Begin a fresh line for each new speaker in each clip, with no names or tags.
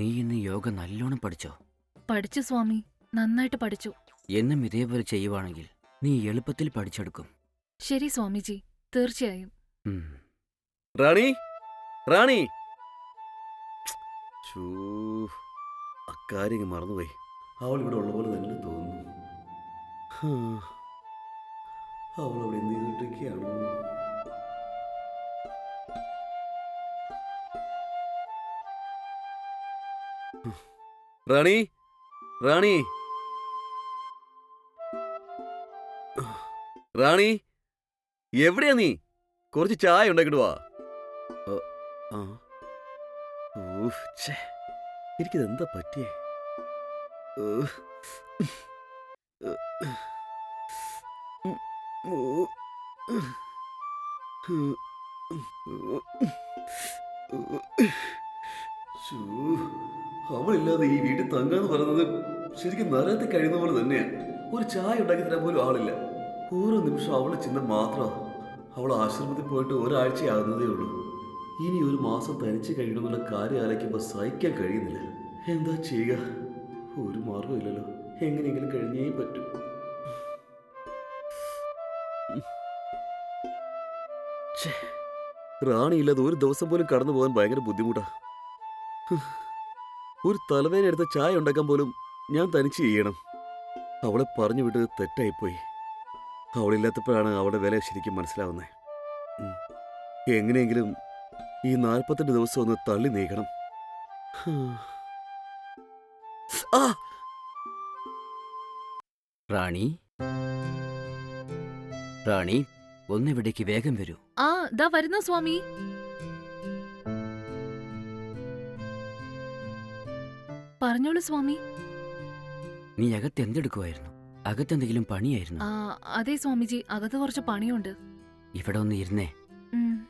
നീ ഇന്ന് യോഗ നല്ലോണം പഠിച്ചോ?
പഠിച്ചു സ്വാമി. നന്നായിട്ട് പഠിച്ചു.
എന്നും ഇതേപോലെ ചെയ്യുവാണെങ്കിൽ നീ എളുപ്പത്തിൽ പഠിച്ചെടുക്കും.
ശരി സ്വാമിജി. തീർച്ചയായും.
ഉം.
റാണി? റാണി? ഛൂ, അക്കാര്യം മറന്നുപോയി. അവൾ ഇവിടെ ഉള്ള പോലെ തന്നെ തോന്നുന്നു. അവൾ അവിടെ എന്ത് ചെയ്തിട്ടൊക്കെയാണോ? റാണി റാണി റാണി എവിടെയാ നീ കുറച്ച് ചായ ഉണ്ടാക്കിട്ട് വാ ആ, ആ. ഊഫ്, ഛേ. എനിക്കിതെന്താ പറ്റിയേ ഊഹ്. അവളില്ലാതെ ഈ വീട്ടിൽ തങ്ങാന്ന് പറയുന്നത് ശരിക്കും നരകത്തിൽ കഴിയുന്ന പോലെ തന്നെയാണ് ഒരു ചായ ഉണ്ടാക്കി തരാൻ പോലും ആളില്ല. ഓരോ നിമിഷം അവളെ ചിന്ത മാത്രമാണ് അവൾ ആശ്രമത്തിൽ പോയിട്ട് ഒരാഴ്ചയാകുന്നതേ ഉള്ളൂ. ഇനി ഒരു മാസം തനിച്ച് കഴിയണമെന്നുള്ള കാര്യം ആലോചിക്കുമ്പോൾ സഹിക്കാൻ കഴിയുന്നില്ല. എന്താ ചെയ്യുക? ഒരു മാർഗമില്ലല്ലോ എങ്ങനെയെങ്കിലും കഴിഞ്ഞേ പറ്റൂ. റാണി റാണിയില്ലാതെ ഒരു ദിവസം പോലും കടന്നു പോകാൻ ഭയങ്കര ബുദ്ധിമുട്ടാ. ഹ്. ഒരു തലവേന എടുത്ത ചായ ഉണ്ടാക്കാൻ പോലും ഞാൻ തനിച്ച് ചെയ്യണം. അവളെ പറഞ്ഞു വിട്ടത് തെറ്റായിപ്പോയി. അവളില്ലാത്തപ്പോഴാണ് അവളുടെ വില ശരിക്കും മനസ്സിലാവുന്നത് എങ്ങനെയെങ്കിലും ഈ നാൽപ്പത്തെട്ട് ദിവസം ഒന്ന് തള്ളി നീക്കണം.
റാണി? റാണി ഒന്നിവിടേക്ക് വേഗം വരൂ.
ആ ദാ വരുന്നു സ്വാമി. പറഞ്ഞോളൂ സ്വാമി.
നീ അകത്ത് എന്തെടുക്കുമായിരുന്നു അകത്തെന്തെങ്കിലും പണിയായിരുന്നു?
ആ അതെ സ്വാമിജി അകത്ത് കുറച്ച് പണിയുണ്ട്.
ഇവിടെ ഒന്ന് ഇരുന്നേ.
ഉം.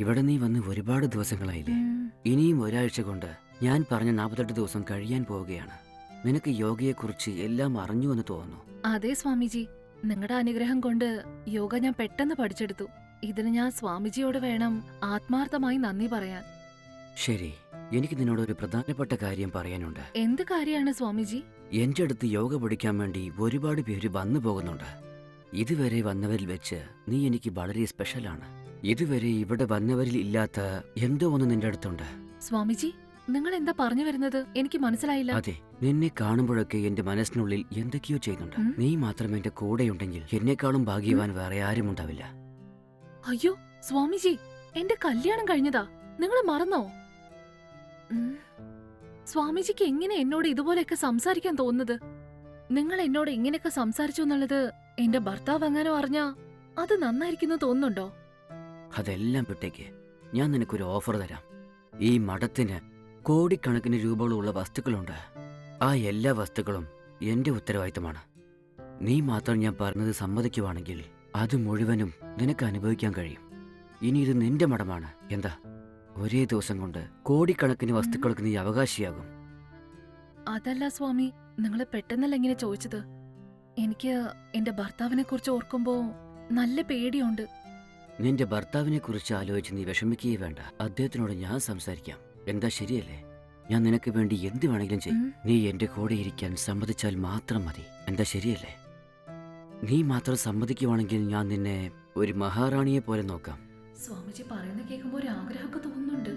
ഇവിടെ നീ വന്ന് ഒരുപാട് ദിവസങ്ങളായില്ലേ?
ഉം.
ഇനിയും ഒരാഴ്ച കൊണ്ട് ഞാൻ പറഞ്ഞ നാൽപ്പത്തെട്ട് ദിവസം കഴിയാൻ പോവുകയാണ്. നിനക്ക് യോഗയെക്കുറിച്ച് എല്ലാം അറിഞ്ഞു എന്ന് തോന്നുന്നു.
അതെ സ്വാമിജി നിങ്ങളുടെ അനുഗ്രഹം കൊണ്ട് യോഗ ഞാൻ പെട്ടെന്ന് പഠിച്ചെടുത്തു. ഇതിന് ഞാൻ സ്വാമിജിയോട് വേണം ആത്മാർത്ഥമായി നന്ദി പറയാൻ.
ശരി എനിക്ക് നിന്നോട് ഒരു പ്രധാനപ്പെട്ട കാര്യം പറയാനുണ്ട്.
എന്ത് കാര്യമാണ് സ്വാമിജി?
എന്റെ അടുത്ത് യോഗ പഠിക്കാൻ വേണ്ടി ഒരുപാട് പേര് വന്നു പോകുന്നുണ്ട്. ഇതുവരെ വന്നവരിൽ വെച്ച് നീ എനിക്ക് വളരെ സ്പെഷ്യലാണ് ഇതുവരെ ഇവിടെ വന്നവരിൽ ഇല്ലാത്ത എന്തോ ഒന്ന് നിന്റെ അടുത്തുണ്ട്.
സ്വാമിജി നിങ്ങൾ എന്താ പറഞ്ഞു വരുന്നത്? എനിക്ക് മനസ്സിലായില്ല.
അതെ നിന്നെ കാണുമ്പോഴൊക്കെ എന്റെ മനസ്സിനുള്ളിൽ എന്തൊക്കെയോ ചെയ്യുന്നുണ്ട്. നീ മാത്രം എന്റെ കൂടെയുണ്ടെങ്കിൽ എന്നെക്കാളും ഭാഗ്യവാൻ വേറെ ആരും ഉണ്ടാവില്ല
അയ്യോ സ്വാമിജി എന്റെ കല്യാണം കഴിഞ്ഞതാ. നിങ്ങൾ മറന്നോ. സ്വാമിജിക്ക് എങ്ങനെ എന്നോട് ഇതുപോലെയൊക്കെ സംസാരിക്കാൻ തോന്നുന്നത്? നിങ്ങൾ എന്നോട് ഇങ്ങനെയൊക്കെ സംസാരിച്ചു എന്നുള്ളത് എന്റെ ഭർത്താവ് അങ്ങനെ അറിഞ്ഞാ അത് നന്നായിരിക്കുന്നു തോന്നുന്നുണ്ടോ?
അതെല്ലാം വിട്ടേക്ക്. ഞാൻ നിനക്കൊരു ഓഫർ തരാം. ഈ മഠത്തിന് കോടിക്കണക്കിന് രൂപകളുള്ള വസ്തുക്കളുണ്ട്. ആ എല്ലാ വസ്തുക്കളും എന്റെ ഉത്തരവാദിത്തമാണ്. നീ മാത്രം ഞാൻ പറഞ്ഞത് സമ്മതിക്കുവാണെങ്കിൽ അത് മുഴുവനും നിനക്ക് അനുഭവിക്കാൻ കഴിയും. ഇനി ഇത് നിന്റെ മഠമാണ്. എന്താ? ഒരേ ദിവസം കൊണ്ട് കോടിക്കണക്കിന് വസ്തുക്കൾക്ക് നീ അവകാശിയാകും.
അതല്ല സ്വാമി നിങ്ങൾ പെട്ടെന്നല്ല ഇങ്ങനെ ചോദിച്ചത്? എനിക്ക് എന്റെ ഭർത്താവിനെ കുറിച്ച് ഓർക്കുമ്പോ നല്ല പേടിയുണ്ട്.
നിന്റെ ഭർത്താവിനെ കുറിച്ച് ആലോചിച്ച് നീ വിഷമിക്കുകയേ വേണ്ട. അദ്ദേഹത്തിനോട് ഞാൻ സംസാരിക്കാം. എന്താ ശരിയല്ലേ? ഞാൻ നിനക്ക് വേണ്ടി എന്ത് വേണമെങ്കിലും ചെയ്യും. നീ എന്റെ കൂടെ ഇരിക്കാൻ സമ്മതിച്ചാൽ മാത്രം മതി. എന്താ ശരിയല്ലേ? നീ മാത്രം സമ്മതിക്കുവാണെങ്കിൽ ഞാൻ നിന്നെ ഒരു മഹാറാണിയെ പോലെ നോക്കാം.
സ്വാമിജി പറയുന്ന കേൾക്കുമ്പോൾ ഒരു ആഗ്രഹമൊക്കെ തോന്നുന്നുണ്ട്.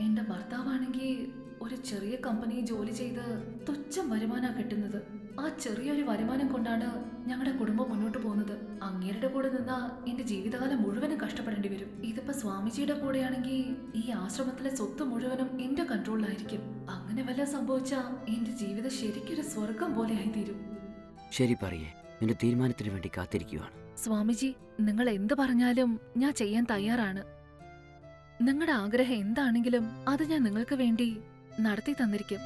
എന്റെ ഭർത്താവാണെങ്കിൽ ഒരു ചെറിയ കമ്പനി ജോലി ചെയ്ത് തുച്ഛം വരുമാനമാണ് കിട്ടുന്നത്. ആ ചെറിയൊരു വരുമാനം കൊണ്ടാണ് ഞങ്ങളുടെ കുടുംബം മുന്നോട്ട് പോകുന്നത്. അങ്ങേരുടെ കൂടെ നിന്നാ എന്റെ ജീവിതകാലം മുഴുവനും കഷ്ടപ്പെടേണ്ടി വരും. ഇതിപ്പോ സ്വാമിജിയുടെ കൂടെയാണെങ്കിൽ ഈ ആശ്രമത്തിലെ സ്വത്ത് മുഴുവനും എന്റെ കൺട്രോളിലായിരിക്കും അങ്ങനെ വല്ല സംഭവിച്ചാ എന്റെ ജീവിതം ശരിക്കൊരു സ്വർഗം പോലെ ആയിത്തീരും
ശരി പറയേ. നിന്റെ തീരുമാനത്തിന് വേണ്ടി കാത്തിരിക്കുകയാണ്
സ്വാമിജി നിങ്ങൾ എന്ത് പറഞ്ഞാലും ഞാൻ ചെയ്യാൻ തയ്യാറാണ്. നിങ്ങളുടെ ആഗ്രഹം എന്താണെങ്കിലും അത് ഞാൻ നിങ്ങൾക്ക് വേണ്ടി നടത്തി തന്നിരിക്കും.